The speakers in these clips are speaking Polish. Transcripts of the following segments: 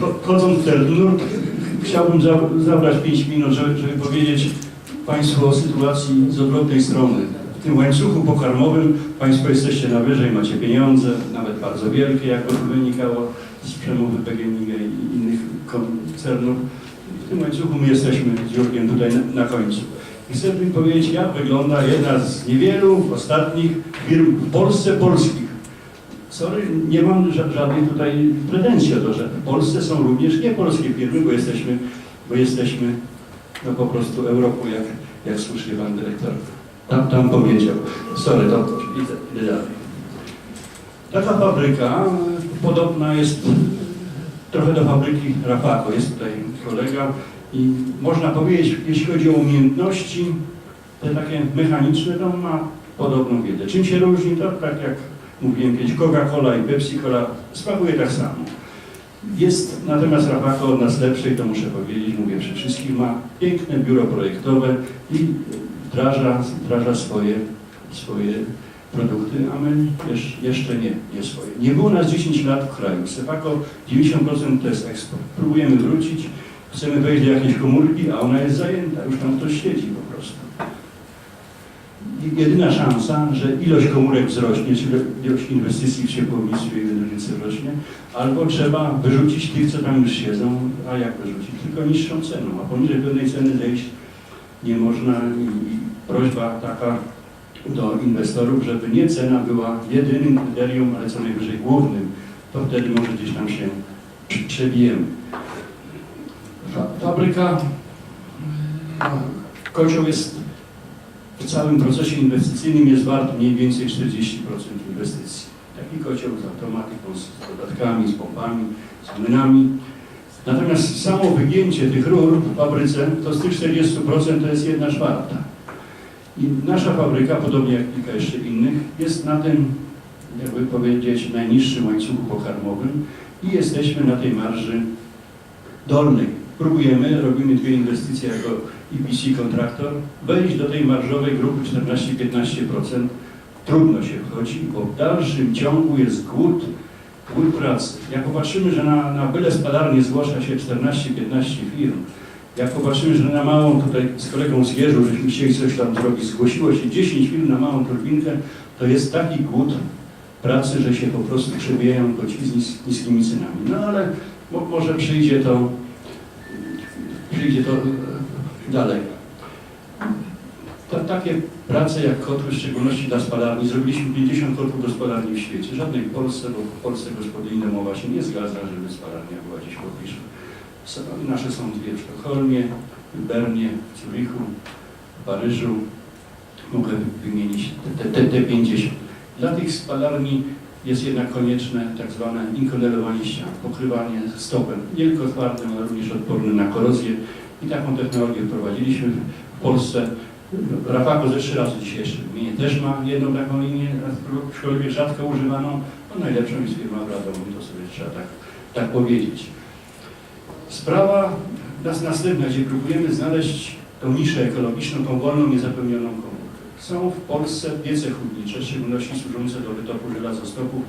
Cho- Chodząc w ten nurt, chciałbym za, zabrać 5 minut, żeby, żeby powiedzieć Państwu o sytuacji z odwrotnej strony. W tym łańcuchu pokarmowym Państwo jesteście na wyżej, macie pieniądze, nawet bardzo wielkie, jak wynikało z przemowy PGNiG i innych koncernów. W tym łańcuchu my jesteśmy z Jurgiem tutaj na, na końcu. I chcę powiedzieć, jak wygląda jedna z niewielu ostatnich firm w Polsce polskich. Sorry, nie mam ża- żadnych tutaj pretensji o to, że w Polsce są również niepolskie firmy, bo jesteśmy, bo jesteśmy no po prostu Europą, jak, jak słusznie pan dyrektor tam, tam powiedział. Sorry, to idę, dalej. Taka fabryka podobna jest trochę do fabryki Rafako. Jest tutaj kolega i można powiedzieć, jeśli chodzi o umiejętności, te takie mechaniczne, to ma podobną wiedzę. Czym się różni? To tak jak mówiłem kiedyś, Coca-Cola i Pepsi-Cola smakuje tak samo. Jest natomiast Rafako od nas lepszy i to muszę powiedzieć, mówię przy wszystkich, ma piękne biuro projektowe i wdraża, wdraża swoje, swoje produkty, a my jeszcze, nie, nie swoje. Nie było nas 10 lat w kraju. Sepako 90% to jest eksport. Próbujemy wrócić, chcemy wejść do jakiejś komórki, a ona jest zajęta, już tam ktoś siedzi Jedyna szansa, że ilość komórek wzrośnie, czyli ilość inwestycji w ciepłownictwie i energetyce rośnie, albo trzeba wyrzucić tych, co tam już siedzą, a jak wyrzucić? Tylko niższą ceną, a poniżej pewnej ceny zejść nie można i, i prośba taka do inwestorów, żeby nie cena była jedynym kryterium, ale co najwyżej głównym, to wtedy może gdzieś tam się prze- przebijemy. Fa- Fabryka no, kocioł jest w całym procesie inwestycyjnym jest wart mniej więcej 40% inwestycji. Taki kocioł z automatyką, z dodatkami, z pompami, z młynami. Natomiast samo wygięcie tych rur w fabryce, to z tych 40% to jest jedna czwarta. I nasza fabryka, podobnie jak kilka jeszcze innych, jest na tym, jakby powiedzieć, najniższym łańcuchu pokarmowym i jesteśmy na tej marży dolnej. Próbujemy, robimy dwie inwestycje jako EPC kontraktor, wejść do tej marżowej grupy 14-15%. Trudno się wchodzi, bo w dalszym ciągu jest głód, głód pracy. Jak popatrzymy, że na, na byle spalarnie zgłasza się 14-15 firm, jak popatrzymy, że na małą, tutaj z kolegą z Wieżu, żeśmy chcieli coś tam zrobić, zgłosiło się 10 firm na małą turbinkę, to jest taki głód pracy, że się po prostu przebijają kociki z nis, niskimi cenami. No ale mo, może przyjdzie to, przyjdzie to e, dalej. Ta, takie prace jak kotły, w szczególności dla spalarni, zrobiliśmy 50 kotłów do spalarni w świecie. Żadnej w Polsce, bo w Polsce gospodyjna mowa się nie zgadza, żeby spalarnia była gdzieś w pobliżu. Nasze są dwie w Sztokholmie, w Bernie, w Zurichu, w Paryżu. Mogę wymienić te, te, te 50. Dla tych spalarni jest jednak konieczne tak zwane inkonelowanie ścian, pokrywanie stopem, nie tylko twardym, ale również odpornym na korozję. I taką technologię wprowadziliśmy w Polsce. Rafako ze trzy razy dzisiaj jeszcze wymienię, też ma jedną taką linię, aczkolwiek rzadko używaną. No najlepszą jest firma w Radomiu, to sobie trzeba tak, tak powiedzieć. Sprawa nas następna, gdzie próbujemy znaleźć tą niszę ekologiczną, tą wolną, niezapełnioną komórkę. Są w Polsce piece chłodnicze, w szczególności służące do wytopu żelazostopów.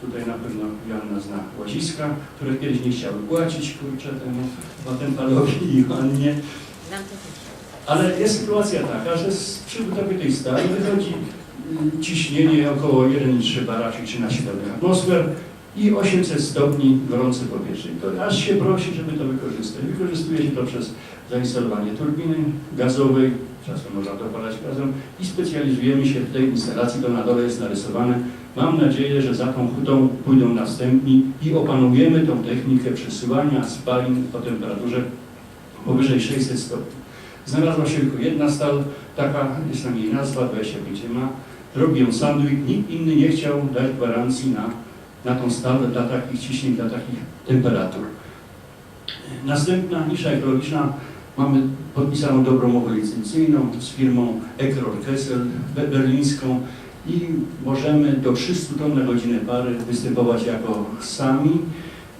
Tutaj na pewno Joanna zna Łaziska, które kiedyś nie chciały płacić, kurczę, temu Vattenfallowi i Joannie. Ale jest sytuacja taka, że z przy budowie tej stali wychodzi mm, ciśnienie około 1,3 bara, czyli 13 atmosfer i 800 stopni gorące powietrze. I to aż się prosi, żeby to wykorzystać. Wykorzystuje się to przez zainstalowanie turbiny gazowej, czasem można dopalać gazem i specjalizujemy się w tej instalacji, to na dole jest narysowane. Mam nadzieję, że za tą hutą pójdą następni i opanujemy tą technikę przesyłania spalin o temperaturze powyżej 600 stopni. Znalazła się tylko jedna stal, taka jest na niej nazwa, 25 ma. Robi ją Sandwich, nikt inny nie chciał dać gwarancji na, na tą stal dla takich ciśnień, dla takich temperatur. Następna nisza ekologiczna, mamy podpisaną dobrą umowę licencyjną z firmą Ekror Kessel be- berlińską i możemy do 300 ton na godzinę pary występować jako sami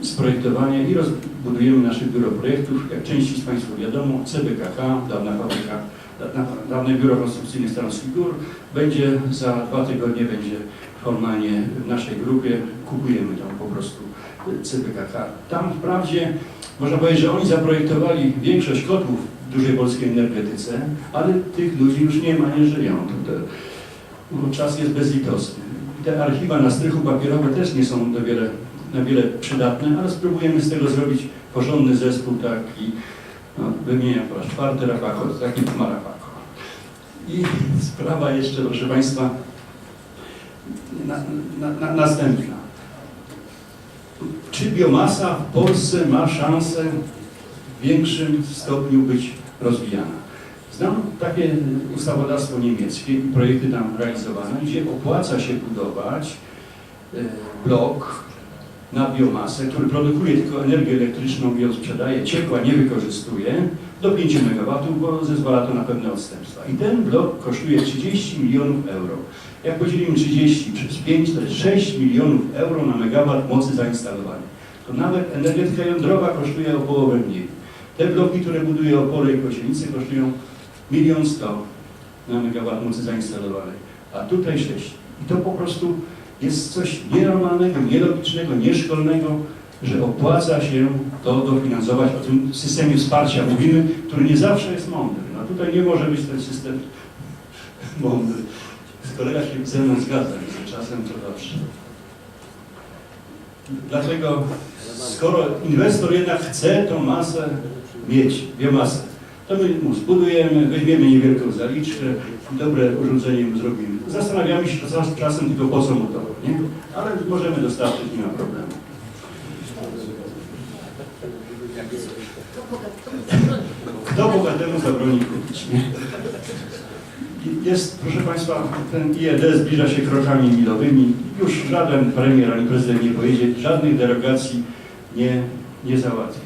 z projektowania i rozbudujemy nasze biuro projektów. Jak części z Państwa wiadomo, CBKH, dawna fabryka dawne biuro konstrukcyjne Stanowskich Gór, będzie za dwa tygodnie będzie formalnie w naszej grupie, kupujemy tam po prostu CPKK. Tam wprawdzie można powiedzieć, że oni zaprojektowali większość kotłów w dużej polskiej energetyce, ale tych ludzi już nie ma, nie żyją. Bo czas jest bezlitosny. Te archiwa na strychu papierowe też nie są wiele, na wiele przydatne, ale spróbujemy z tego zrobić porządny zespół taki, no, wymieniam po raz czwarty Rapako, taki ma Rapako. I sprawa jeszcze, proszę Państwa, na, na, na, następna. Czy biomasa w Polsce ma szansę w większym stopniu być rozwijana? Znam takie ustawodawstwo niemieckie i projekty tam realizowane, gdzie opłaca się budować e, blok na biomasę, który produkuje tylko energię elektryczną, ją sprzedaje, ciepła nie wykorzystuje, do 5 MW, bo zezwala to na pewne odstępstwa. I ten blok kosztuje 30 milionów euro. Jak podzielimy 30 przez 5, to jest 6 milionów euro na megawatt mocy zainstalowanej. To nawet energetyka jądrowa kosztuje o połowę mniej. Te bloki, które buduje Opole i Kosienice kosztują milion sto na megawatt mocy zainstalowanej, a tutaj 6. I to po prostu jest coś nienormalnego, nielogicznego, nieszkolnego, że opłaca się to dofinansować. O tym systemie wsparcia mówimy, który nie zawsze jest mądry. No tutaj nie może być ten system mądry. Kolega się ze mną zgadza, że czasem to dobrze. Dlatego, skoro inwestor jednak chce tą masę mieć, biomasę, to my mu zbudujemy, weźmiemy niewielką zaliczkę, dobre urządzenie mu zrobimy. Zastanawiamy się czas- czasem tylko po co mu to, nie? Ale możemy dostarczyć, nie ma problemu. Kto bogatemu zabroni kupić, nie? Jest, proszę Państwa, ten IED zbliża się krokami milowymi. Już żaden premier ani prezydent nie pojedzie, żadnych derogacji nie, nie załatwi.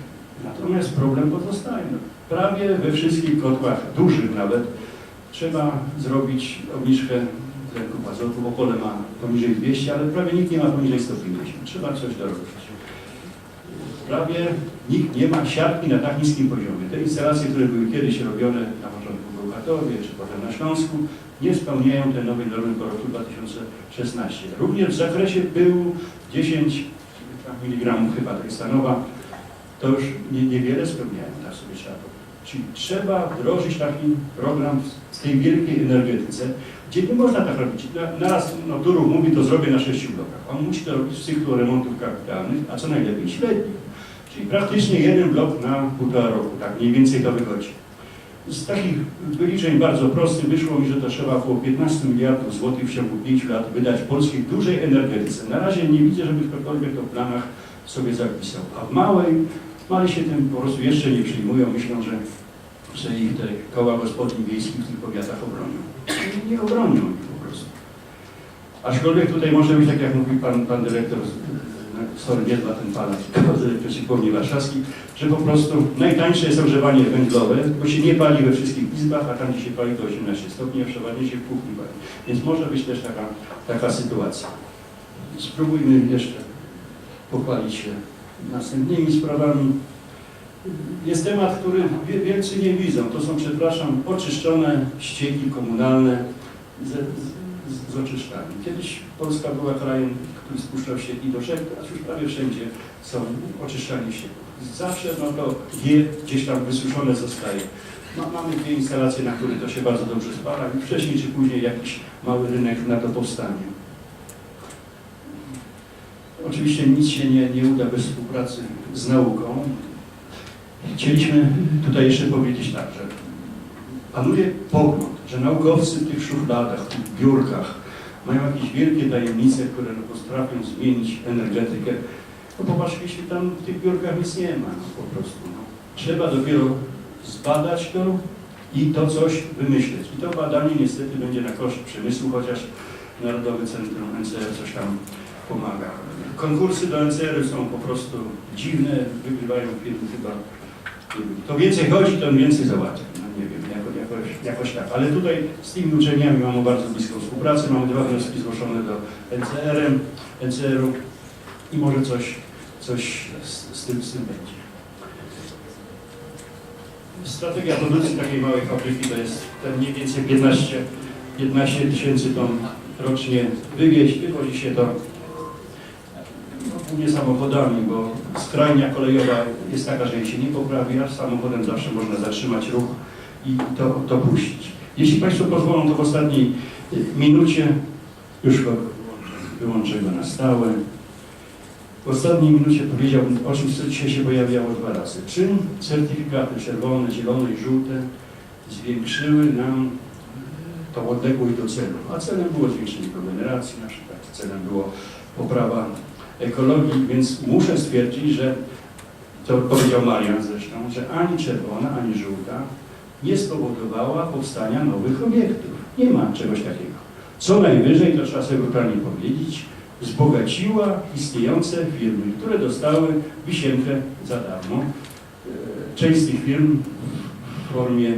Natomiast problem pozostaje. No, Prawie we wszystkich kotłach, dużych nawet, trzeba zrobić obniżkę tlenków azotu. W Opole ma poniżej 200, ale prawie nikt nie ma poniżej 150. Trzeba coś dorobić. Prawie nikt nie ma siatki na tak niskim poziomie. Te instalacje, które były kiedyś robione na początku w czy potem na Śląsku, nie spełniają tej nowej normy po roku 2016. Również w zakresie pyłu 10 mg chyba to jest stanowa, to już nie, niewiele spełniają, tak sobie trzeba powiedzieć. Czyli trzeba wdrożyć taki program w tej wielkiej energetyce, gdzie nie można tak robić. Na, naraz no, Turów mówi, to zrobię na sześciu blokach. On musi to robić w cyklu remontów kapitalnych, a co najlepiej średnich. Czyli praktycznie jeden blok na półtora roku, tak mniej więcej to wychodzi. Z takich wyliczeń bardzo prostych wyszło mi, że to trzeba około 15 miliardów złotych w ciągu 5 lat wydać polskiej dużej energetyce. Na razie nie widzę, żeby ktokolwiek to w planach sobie zapisał. A w małej, mali się tym po prostu jeszcze nie przyjmują, myślą, że, ich te koła gospodyń wiejskich w tych powiatach obronią. Nie, obronią ich po prostu. Aczkolwiek tutaj może być, tak jak mówił pan, pan dyrektor, sorry, nie dla ten pana, dyrektor Ciepłowni Warszawskiej, że po prostu najtańsze jest ogrzewanie węglowe, bo się nie pali we wszystkich izbach, a tam gdzie się pali to 18 stopni, a przeważnie się w kuchni pali. Więc może być też taka, taka sytuacja. Spróbujmy jeszcze pochwalić się następnymi sprawami. Jest temat, który wie- wielcy nie widzą. To są, przepraszam, oczyszczone ścieki komunalne z, z, z oczyszczalni. Kiedyś Polska była krajem, który spuszczał ścieki do rzek, teraz już prawie wszędzie są oczyszczalnie ścieków. Zawsze no to je gdzieś tam wysuszone zostaje. No, mamy dwie instalacje, na których to się bardzo dobrze spala i wcześniej czy później jakiś mały rynek na to powstanie. Oczywiście nic się nie, nie uda bez współpracy z nauką. Chcieliśmy tutaj jeszcze powiedzieć tak, że panuje pogląd, że naukowcy w tych szufladach, w tych biurkach mają jakieś wielkie tajemnice, które no, potrafią zmienić energetykę. No popatrz, jeśli tam w tych biurkach nic nie ma, no, po prostu. No. Trzeba dopiero zbadać to i to coś wymyśleć. I to badanie niestety będzie na koszt przemysłu, chociaż Narodowe Centrum NCR coś tam pomaga. Konkursy do NCR są po prostu dziwne, wygrywają firmy chyba. Nie wiem, To więcej chodzi, to więcej załatwia. No nie wiem, jako, jakoś, jakoś tak. Ale tutaj z tymi uczelniami mamy bardzo bliską współpracę. Mamy dwa wnioski zgłoszone do NCR-em, NCR-u i może coś, coś z, z, tym, z tym będzie. strategia produkcji takiej małej fabryki to jest te mniej więcej 15, 15 tysięcy ton rocznie wywieźć. Wywozi się no, głównie samochodami, bo skrajnia kolejowa jest taka, że jej się nie poprawi, a samochodem zawsze można zatrzymać ruch i to, to puścić. Jeśli Państwo pozwolą, to w ostatniej y, minucie już go wyłączę go na stałe. W ostatniej minucie powiedziałbym o czymś, co dzisiaj się pojawiało dwa razy. Czym certyfikaty czerwone, zielone i żółte zwiększyły nam tą odległość do celu? A celem było zwiększenie kogeneracji na przykład, celem było poprawa ekologii, więc muszę stwierdzić, że to powiedział Marian zresztą, że ani czerwona, ani żółta nie spowodowała powstania nowych obiektów. Nie ma czegoś takiego. Co najwyżej, to trzeba sobie brutalnie powiedzieć, wzbogaciła istniejące firmy, które dostały wisienkę za darmo. E, Część z tych firm w formie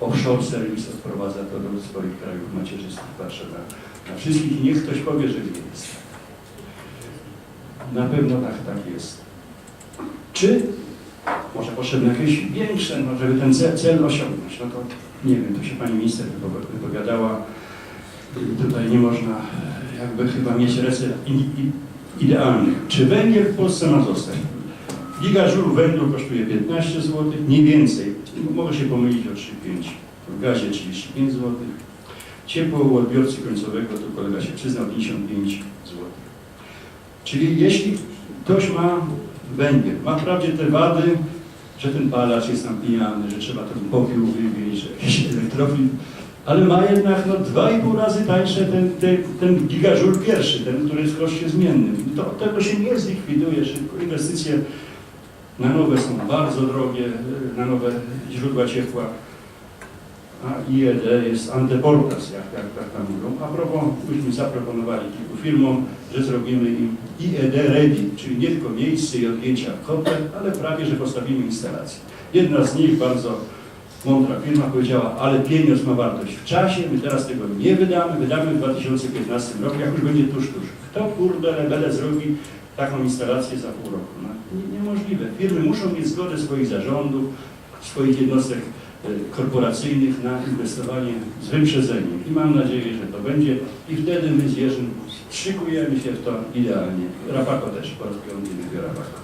offshore service odprowadza to do swoich krajów macierzystych, patrzę na, na wszystkich i niech ktoś powie, że nie jest. Na pewno tak, tak jest. Czy może potrzebne jakieś większe, no, żeby ten cel, osiągnąć? No to nie wiem, to się pani minister wypowi- wypowiadała. Tutaj nie można e, jakby chyba mieć recept idealnych. Czy węgiel w Polsce ma zostać? Gigajoule węglu kosztuje 15 zł, nie więcej. Mogę się pomylić o 3-5. W gazie 35 zł. Ciepło u odbiorcy końcowego, to kolega się przyznał, 55 zł. Czyli jeśli ktoś ma węgiel, ma wprawdzie te wady, że ten palacz jest tam pijany, że trzeba ten popiół wywieźć, że jakiś elektrofil, ale ma jednak no, dwa i pół razy tańsze ten, ten, ten gigażul pierwszy, ten, który jest w koszcie zmiennym. To, tego się nie zlikwiduje szybko. Inwestycje na nowe są bardzo drogie, na nowe źródła ciepła. A IED jest anteportas, jak, jak, jak tam mówią. A propos, myśmy zaproponowali kilku firmom, że zrobimy im IED ready, czyli nie tylko miejsce i odjęcia kotel, ale prawie, że postawimy instalację. Jedna z nich, bardzo mądra firma, powiedziała, ale pieniądz ma wartość w czasie, my teraz tego nie wydamy, wydamy w 2015 roku, jak już będzie tuż, tuż. Kto kurde rebele zrobi taką instalację za pół roku? No, nie, niemożliwe. Firmy muszą mieć zgodę swoich zarządów, swoich jednostek e, korporacyjnych na inwestowanie z wyprzedzeniem. I mam nadzieję, że to będzie. I wtedy my z Jerzym szykujemy się w to idealnie. Rapako też, po raz piąty wybiera Rapako.